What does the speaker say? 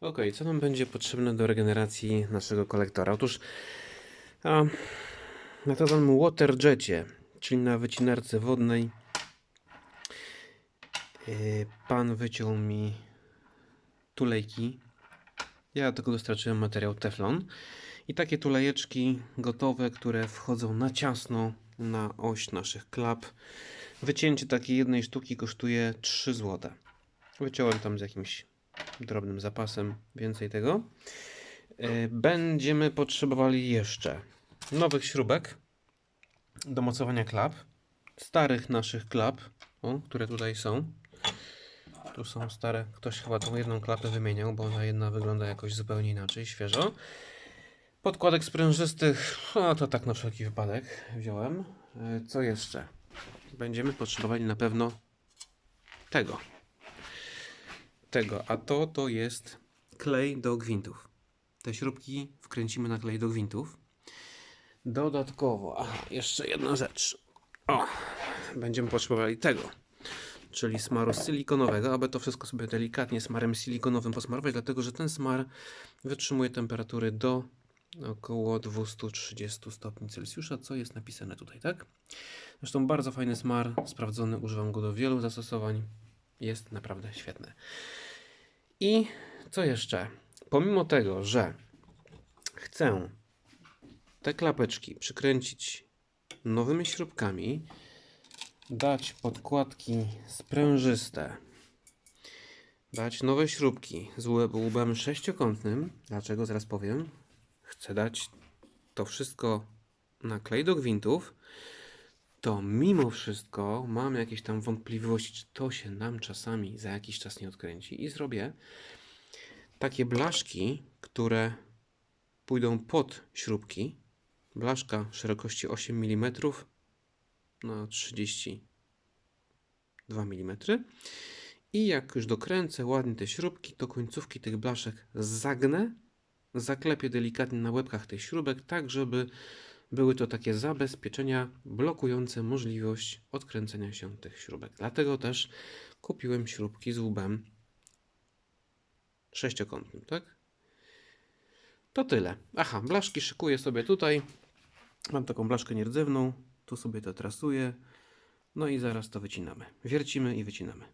Ok, co nam będzie potrzebne do regeneracji naszego kolektora? Otóż a, na tak zwanym waterjetie, czyli na wycinarce wodnej, yy, pan wyciął mi tulejki. Ja tego dostarczyłem materiał teflon. I takie tulejeczki gotowe, które wchodzą na ciasno na oś naszych klap. Wycięcie takiej jednej sztuki kosztuje 3 zł. Wyciąłem tam z jakimś drobnym zapasem więcej tego. E, Będziemy potrzebowali jeszcze nowych śrubek do mocowania klap, starych naszych klap, o, które tutaj są. Tu są stare, ktoś chyba tą jedną klapę wymieniał, bo ona jedna wygląda jakoś zupełnie inaczej, świeżo. Podkładek sprężystych, no to tak na wszelki wypadek wziąłem. E, Co jeszcze? Będziemy potrzebowali na pewno tego. Tego, a to to jest klej do gwintów. Te śrubki wkręcimy na klej do gwintów. Dodatkowo, aha, jeszcze jedna rzecz. O, będziemy potrzebowali tego, czyli smaru silikonowego, aby to wszystko sobie delikatnie smarem silikonowym posmarować, dlatego że ten smar wytrzymuje temperatury do około 230 stopni Celsjusza, co jest napisane tutaj, tak? Zresztą bardzo fajny smar, sprawdzony, używam go do wielu zastosowań. Jest naprawdę świetny. I co jeszcze? Pomimo tego, że chcę te klapeczki przykręcić nowymi śrubkami, dać podkładki sprężyste, dać nowe śrubki z łbem sześciokątnym. Dlaczego? Zaraz powiem. Chcę dać to wszystko na klej do gwintów, to mimo wszystko mam jakieś tam wątpliwości, czy to się nam czasami za jakiś czas nie odkręci. I zrobię takie blaszki, które pójdą pod śrubki. Blaszka szerokości 8 mm na 32 mm. I jak już dokręcę ładnie te śrubki, to końcówki tych blaszek zagnę, zaklepię delikatnie na łebkach tych śrubek, tak żeby były to takie zabezpieczenia blokujące możliwość odkręcenia się tych śrubek. Dlatego też kupiłem śrubki z łbem sześciokątnym, tak? To tyle. Aha, blaszki szykuję sobie tutaj. Mam taką blaszkę nierdzewną. Tu sobie to trasuję. No i zaraz to wycinamy. Wiercimy i wycinamy.